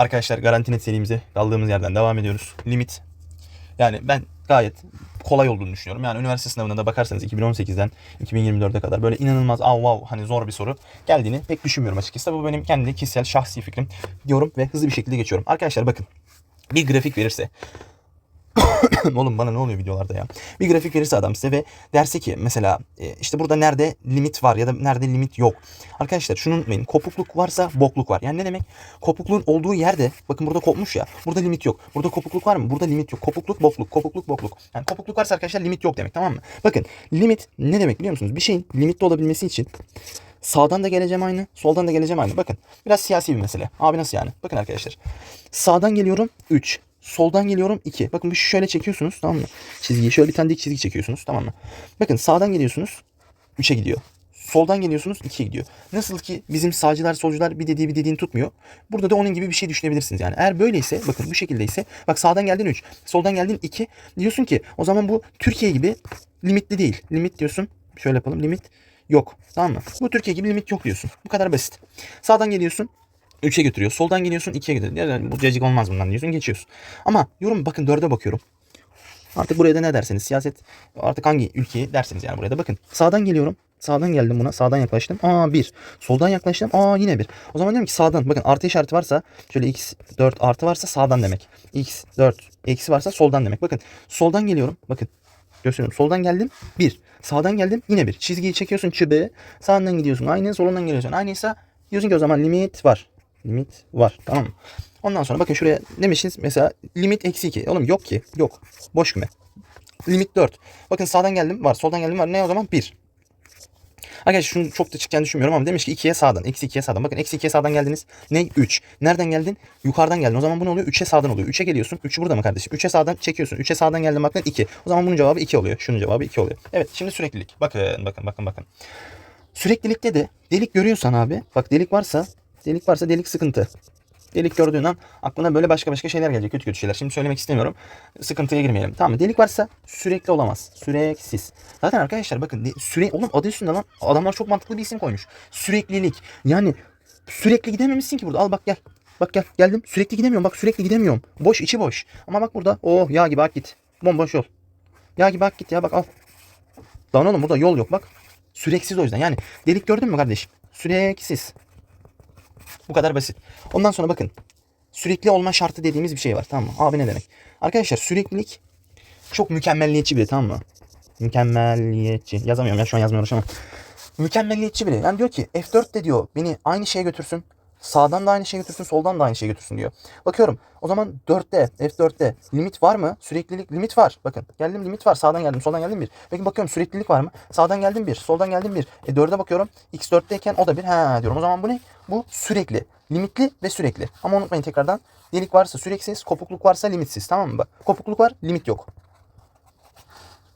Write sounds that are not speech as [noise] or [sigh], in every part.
Arkadaşlar garanti net serimize kaldığımız yerden devam ediyoruz. Limit. Yani ben gayet kolay olduğunu düşünüyorum. Yani üniversite sınavına da bakarsanız 2018'den 2024'e kadar böyle inanılmaz av wow hani zor bir soru geldiğini pek düşünmüyorum açıkçası. Bu benim kendi kişisel şahsi fikrim diyorum ve hızlı bir şekilde geçiyorum. Arkadaşlar bakın bir grafik verirse [coughs] Oğlum bana ne oluyor videolarda ya? Bir grafik verirse adam size ve derse ki mesela e, işte burada nerede limit var ya da nerede limit yok. Arkadaşlar şunu unutmayın. Kopukluk varsa bokluk var. Yani ne demek? Kopukluğun olduğu yerde bakın burada kopmuş ya. Burada limit yok. Burada kopukluk var mı? Burada limit yok. Kopukluk bokluk. Kopukluk bokluk. Yani kopukluk varsa arkadaşlar limit yok demek tamam mı? Bakın limit ne demek biliyor musunuz? Bir şeyin limitli olabilmesi için Sağdan da geleceğim aynı, soldan da geleceğim aynı. Bakın biraz siyasi bir mesele. Abi nasıl yani? Bakın arkadaşlar. Sağdan geliyorum 3. Soldan geliyorum 2. Bakın bu şöyle çekiyorsunuz tamam mı? Çizgiyi şöyle bir tane dik çizgi çekiyorsunuz tamam mı? Bakın sağdan geliyorsunuz 3'e gidiyor. Soldan geliyorsunuz 2'ye gidiyor. Nasıl ki bizim sağcılar solcular bir dediği bir dediğini tutmuyor. Burada da onun gibi bir şey düşünebilirsiniz yani. Eğer böyleyse bakın bu şekildeyse bak sağdan geldin 3, soldan geldin 2. Diyorsun ki o zaman bu Türkiye gibi limitli değil. Limit diyorsun. Şöyle yapalım limit yok. Tamam mı? Bu Türkiye gibi limit yok diyorsun. Bu kadar basit. Sağdan geliyorsun 3'e götürüyor. Soldan geliyorsun 2'ye götürüyor. Yani bu cacık olmaz bundan diyorsun geçiyorsun. Ama yorum bakın 4'e bakıyorum. Artık buraya da ne derseniz siyaset artık hangi ülkeyi derseniz yani buraya da bakın. Sağdan geliyorum. Sağdan geldim buna. Sağdan yaklaştım. Aa 1. Soldan yaklaştım. Aa yine 1. O zaman diyorum ki sağdan. Bakın artı işareti varsa şöyle x 4 artı varsa sağdan demek. x 4 eksi varsa soldan demek. Bakın soldan geliyorum. Bakın gösteriyorum. Soldan geldim 1. Sağdan geldim yine 1. Çizgiyi çekiyorsun çubuğu. Sağdan gidiyorsun. Aynı solundan geliyorsun. Aynıysa diyorsun ki o zaman limit var. Limit var. Tamam mı? Ondan sonra bakın şuraya demişsiniz mesela limit eksi 2. Oğlum yok ki. Yok. Boş küme. Limit 4. Bakın sağdan geldim var. Soldan geldim var. Ne o zaman? 1. Arkadaşlar şunu çok da çıkken düşünmüyorum ama demiş ki 2'ye sağdan. Eksi 2'ye sağdan. Bakın eksi 2'ye sağdan geldiniz. Ne? 3. Nereden geldin? Yukarıdan geldin. O zaman bu ne oluyor? 3'e sağdan oluyor. 3'e geliyorsun. 3'ü burada mı kardeşim? 3'e sağdan çekiyorsun. 3'e sağdan geldin bakın 2. O zaman bunun cevabı 2 oluyor. Şunun cevabı 2 oluyor. Evet şimdi süreklilik. Bakın bakın bakın bakın. Süreklilikte de delik görüyorsan abi. Bak delik varsa delik varsa delik sıkıntı. Delik gördüğün an aklına böyle başka başka şeyler gelecek. Kötü kötü şeyler. Şimdi söylemek istemiyorum. Sıkıntıya girmeyelim. Tamam mı? Delik varsa sürekli olamaz. Süreksiz. Zaten arkadaşlar bakın süre oğlum adı üstünde lan. Adamlar çok mantıklı bir isim koymuş. Süreklilik. Yani sürekli gidememişsin ki burada. Al bak gel. Bak gel geldim. Sürekli gidemiyorum. Bak sürekli gidemiyorum. Boş içi boş. Ama bak burada. Oh yağ gibi ak git. Bomboş yol. Yağ gibi ak git ya bak al. Lan oğlum burada yol yok bak. Süreksiz o yüzden. Yani delik gördün mü kardeşim? Süreksiz. Bu kadar basit. Ondan sonra bakın. Sürekli olma şartı dediğimiz bir şey var. Tamam mı? Abi ne demek? Arkadaşlar süreklilik çok mükemmelliyetçi biri tamam mı? Mükemmelliyetçi. Yazamıyorum ya şu an yazmaya uğraşamam. Mükemmelliyetçi biri. Yani diyor ki F4 de diyor beni aynı şeye götürsün. Sağdan da aynı şeye götürsün, soldan da aynı şeye götürsün diyor. Bakıyorum. O zaman 4'te, F4'te limit var mı? Süreklilik limit var. Bakın geldim limit var. Sağdan geldim, soldan geldim 1. Peki bakıyorum süreklilik var mı? Sağdan geldim 1, soldan geldim 1. E 4'e bakıyorum. X4'teyken o da 1. Ha diyorum. O zaman bu ne? Bu sürekli. Limitli ve sürekli. Ama unutmayın tekrardan. Delik varsa süreksiz, kopukluk varsa limitsiz. Tamam mı? Bak kopukluk var, limit yok.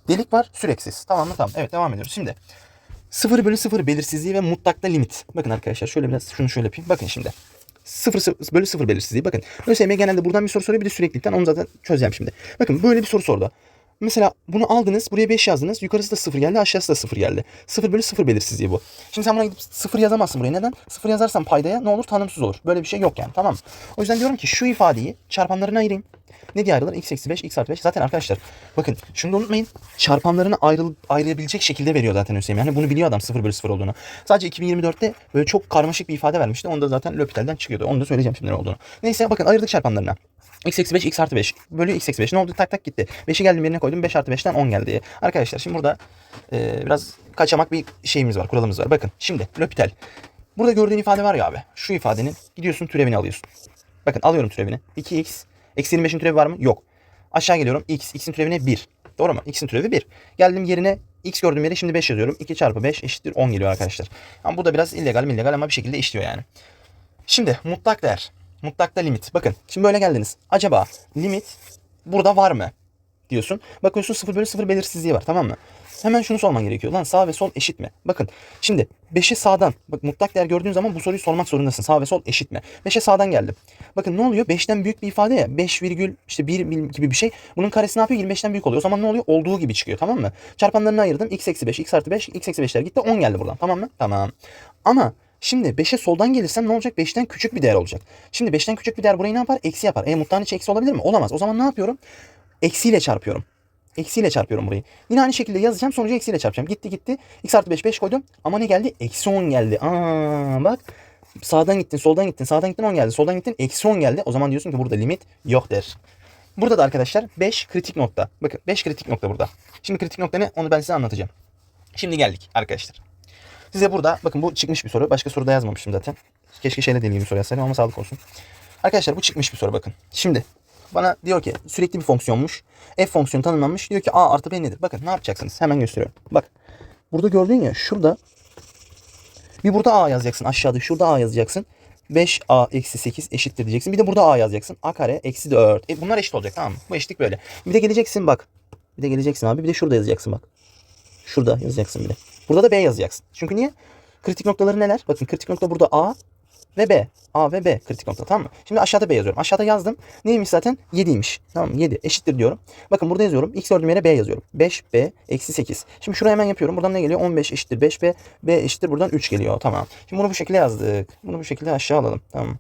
Delik var, süreksiz. Tamam mı? Tamam. Evet devam ediyoruz. Şimdi 0 bölü 0 belirsizliği ve mutlakta limit. Bakın arkadaşlar şöyle biraz şunu şöyle yapayım. Bakın şimdi. 0 bölü 0 belirsizliği. Bakın. ÖSYM genelde buradan bir soru soruyor bir de süreklilikten. Onu zaten çözeceğim şimdi. Bakın böyle bir soru sordu. Mesela bunu aldınız. Buraya 5 yazdınız. Yukarısı da 0 geldi. Aşağısı da 0 geldi. 0 bölü 0 belirsizliği bu. Şimdi sen buna gidip 0 yazamazsın buraya. Neden? 0 yazarsan paydaya ne olur? Tanımsız olur. Böyle bir şey yok yani. Tamam? O yüzden diyorum ki şu ifadeyi çarpanlarına ayırayım. Ne diye ayrılır? x eksi 5, x artı 5. Zaten arkadaşlar bakın şunu da unutmayın. Çarpanlarını ayrıl, ayırabilecek şekilde veriyor zaten Hüseyin. Yani bunu biliyor adam 0 bölü 0 olduğunu. Sadece 2024'te böyle çok karmaşık bir ifade vermişti. Onu da zaten L'Hopital'den çıkıyordu. Onu da söyleyeceğim şimdi ne olduğunu. Neyse bakın ayırdık çarpanlarına. x eksi 5, x artı 5 bölü x eksi 5. Ne oldu? Tak tak gitti. 5'i geldim yerine koydum. 5 artı 5'ten 10 geldi. Arkadaşlar şimdi burada e, biraz kaçamak bir şeyimiz var. Kuralımız var. Bakın şimdi L'Hopital. Burada gördüğün ifade var ya abi. Şu ifadenin gidiyorsun türevini alıyorsun. Bakın alıyorum türevini. 2x. Eksi 25'in türevi var mı? Yok. Aşağı geliyorum. x. x'in türevine 1. Doğru mu? x'in türevi 1. Geldim yerine x gördüğüm yere şimdi 5 yazıyorum. 2 çarpı 5 eşittir 10 geliyor arkadaşlar. Ama bu da biraz illegal illegal ama bir şekilde işliyor yani. Şimdi mutlak değer. Mutlakta limit. Bakın şimdi böyle geldiniz. Acaba limit burada var mı? Diyorsun. Bakıyorsun 0 bölü 0 belirsizliği var tamam mı? Hemen şunu sorman gerekiyor. Lan sağ ve sol eşit mi? Bakın şimdi 5'i sağdan. Bak mutlak değer gördüğün zaman bu soruyu sormak zorundasın. Sağ ve sol eşit mi? 5'e sağdan geldim. Bakın ne oluyor? 5'ten büyük bir ifade ya. 5 virgül işte 1 gibi bir şey. Bunun karesi ne yapıyor? 25'ten büyük oluyor. O zaman ne oluyor? Olduğu gibi çıkıyor. Tamam mı? Çarpanlarını ayırdım. x eksi 5, x artı 5, x eksi 5'ler gitti. 10 geldi buradan. Tamam mı? Tamam. Ama Şimdi 5'e soldan gelirsem ne olacak? 5'ten küçük bir değer olacak. Şimdi 5'ten küçük bir değer burayı ne yapar? Eksi yapar. E mutlağın içi eksi olabilir mi? Olamaz. O zaman ne yapıyorum? Eksiyle çarpıyorum. Eksiyle çarpıyorum burayı. Yine aynı şekilde yazacağım. Sonucu eksiyle çarpacağım. Gitti gitti. X artı 5 5 koydum. Ama ne geldi? Eksi 10 geldi. Aa bak. Sağdan gittin, soldan gittin, sağdan gittin 10 geldi. Soldan gittin eksi 10 geldi. O zaman diyorsun ki burada limit yok der. Burada da arkadaşlar 5 kritik nokta. Bakın 5 kritik nokta burada. Şimdi kritik nokta ne? Onu ben size anlatacağım. Şimdi geldik arkadaşlar. Size burada bakın bu çıkmış bir soru. Başka soruda yazmamışım zaten. Keşke şeyle ilgili bir soru yazsaydım ama sağlık olsun. Arkadaşlar bu çıkmış bir soru bakın. Şimdi bana diyor ki sürekli bir fonksiyonmuş. F fonksiyonu tanımlanmış. Diyor ki A artı B nedir? Bakın ne yapacaksınız? Hemen gösteriyorum. Bak. Burada gördün ya şurada bir burada A yazacaksın aşağıda. Şurada A yazacaksın. 5A eksi 8 eşittir diyeceksin. Bir de burada A yazacaksın. A kare eksi 4. E bunlar eşit olacak tamam mı? Bu eşitlik böyle. Bir de geleceksin bak. Bir de geleceksin abi. Bir de şurada yazacaksın bak. Şurada yazacaksın bir de. Burada da B yazacaksın. Çünkü niye? Kritik noktaları neler? Bakın kritik nokta burada A ve B. A ve B kritik nokta tamam mı? Şimdi aşağıda B yazıyorum. Aşağıda yazdım. Neymiş zaten? 7'ymiş. Tamam mı? 7 eşittir diyorum. Bakın burada yazıyorum. X gördüğüm yere B yazıyorum. 5B eksi 8. Şimdi şuraya hemen yapıyorum. Buradan ne geliyor? 15 eşittir 5B. B eşittir buradan 3 geliyor. Tamam. Şimdi bunu bu şekilde yazdık. Bunu bu şekilde aşağı alalım. Tamam.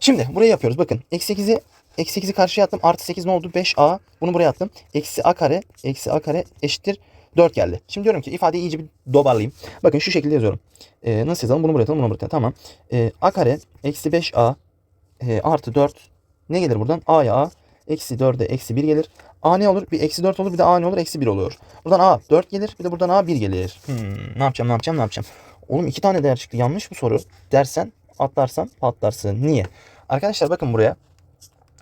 Şimdi burayı yapıyoruz. Bakın. Eksi 8'i Eksi 8'i karşıya attım. Artı 8 ne oldu? 5A. Bunu buraya attım. Eksi A kare. Eksi A kare eşittir 4 geldi. Şimdi diyorum ki ifadeyi iyice bir dobarlayayım. Bakın şu şekilde yazıyorum. Ee, nasıl yazalım? Bunu buraya atalım. Bunu buraya atalım. Tamam. Ee, A kare eksi 5A e, artı 4 ne gelir buradan? A'ya A eksi 4'e eksi 1 gelir. A ne olur? Bir eksi 4 olur bir de A ne olur? Eksi 1 olur. Buradan A 4 gelir bir de buradan A 1 gelir. Hmm, ne yapacağım ne yapacağım ne yapacağım? Oğlum iki tane değer çıktı. Yanlış mı soru? Dersen atlarsan patlarsın. Niye? Arkadaşlar bakın buraya.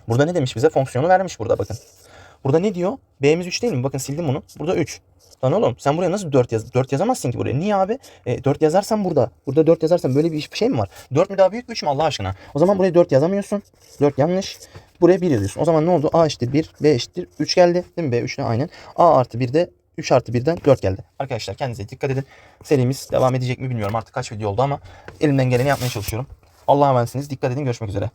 Burada ne demiş bize? Fonksiyonu vermiş burada bakın. Burada ne diyor? B'miz 3 değil mi? Bakın sildim bunu. Burada 3. Lan oğlum sen buraya nasıl 4 yaz 4 yazamazsın ki buraya. Niye abi? E, 4 yazarsan burada. Burada 4 yazarsan böyle bir şey mi var? 4 mü daha büyük 3 mü Allah aşkına? O zaman buraya 4 yazamıyorsun. 4 yanlış. Buraya 1 yazıyorsun. O zaman ne oldu? A eşittir 1, B eşittir 3 geldi. Değil mi? B 3'le aynen. A artı 1 de 3 artı 1'den 4 geldi. Arkadaşlar kendinize dikkat edin. Serimiz devam edecek mi bilmiyorum artık kaç video oldu ama elimden geleni yapmaya çalışıyorum. Allah'a emanetsiniz. Dikkat edin. Görüşmek üzere.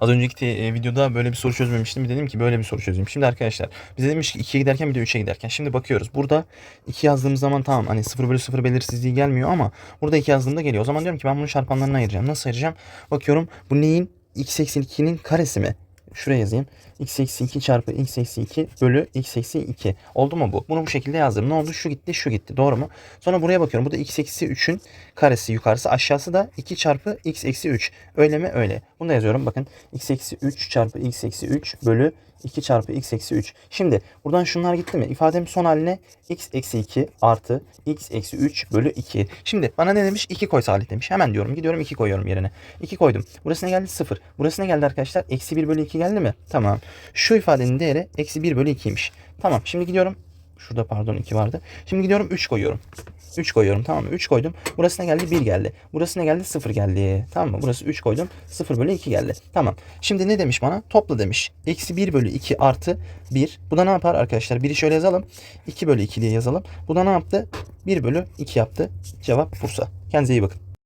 Az önceki te- e, videoda böyle bir soru çözmemiştim. Dedim ki böyle bir soru çözeyim. Şimdi arkadaşlar bize demiş ki 2'ye giderken bir de 3'e giderken. Şimdi bakıyoruz. Burada 2 yazdığımız zaman tamam hani 0 bölü 0 belirsizliği gelmiyor ama burada 2 yazdığımda geliyor. O zaman diyorum ki ben bunu çarpanlarına ayıracağım. Nasıl ayıracağım? Bakıyorum bu neyin? x eksi 2'nin karesi mi? Şuraya yazayım. x eksi 2 çarpı x eksi 2 bölü x eksi 2. Oldu mu bu? Bunu bu şekilde yazdım. Ne oldu? Şu gitti, şu gitti. Doğru mu? Sonra buraya bakıyorum. Bu da x eksi 3'ün karesi yukarısı. Aşağısı da 2 çarpı x eksi 3. Öyle mi? Öyle. Bunu da yazıyorum. Bakın x eksi 3 çarpı x eksi 3 bölü 2 çarpı x eksi 3. Şimdi buradan şunlar gitti mi? İfadem son haline x eksi 2 artı x eksi 3 bölü 2. Şimdi bana ne demiş? 2 koy Salih demiş. Hemen diyorum. Gidiyorum 2 koyuyorum yerine. 2 koydum. Burası ne geldi? 0. Burası ne geldi arkadaşlar? Eksi 1 bölü 2 geldi mi? Tamam. Şu ifadenin değeri eksi 1 bölü 2'ymiş. Tamam. Şimdi gidiyorum. Şurada pardon 2 vardı. Şimdi gidiyorum 3 koyuyorum. 3 koyuyorum tamam mı? 3 koydum. Burası ne geldi? 1 geldi. Burası ne geldi? 0 geldi. Tamam mı? Burası 3 koydum. 0 bölü 2 geldi. Tamam. Şimdi ne demiş bana? Topla demiş. Eksi 1 bölü 2 artı 1. Bu da ne yapar arkadaşlar? 1'i şöyle yazalım. 2 bölü 2 diye yazalım. Bu da ne yaptı? 1 bölü 2 yaptı. Cevap Bursa. Kendinize iyi bakın.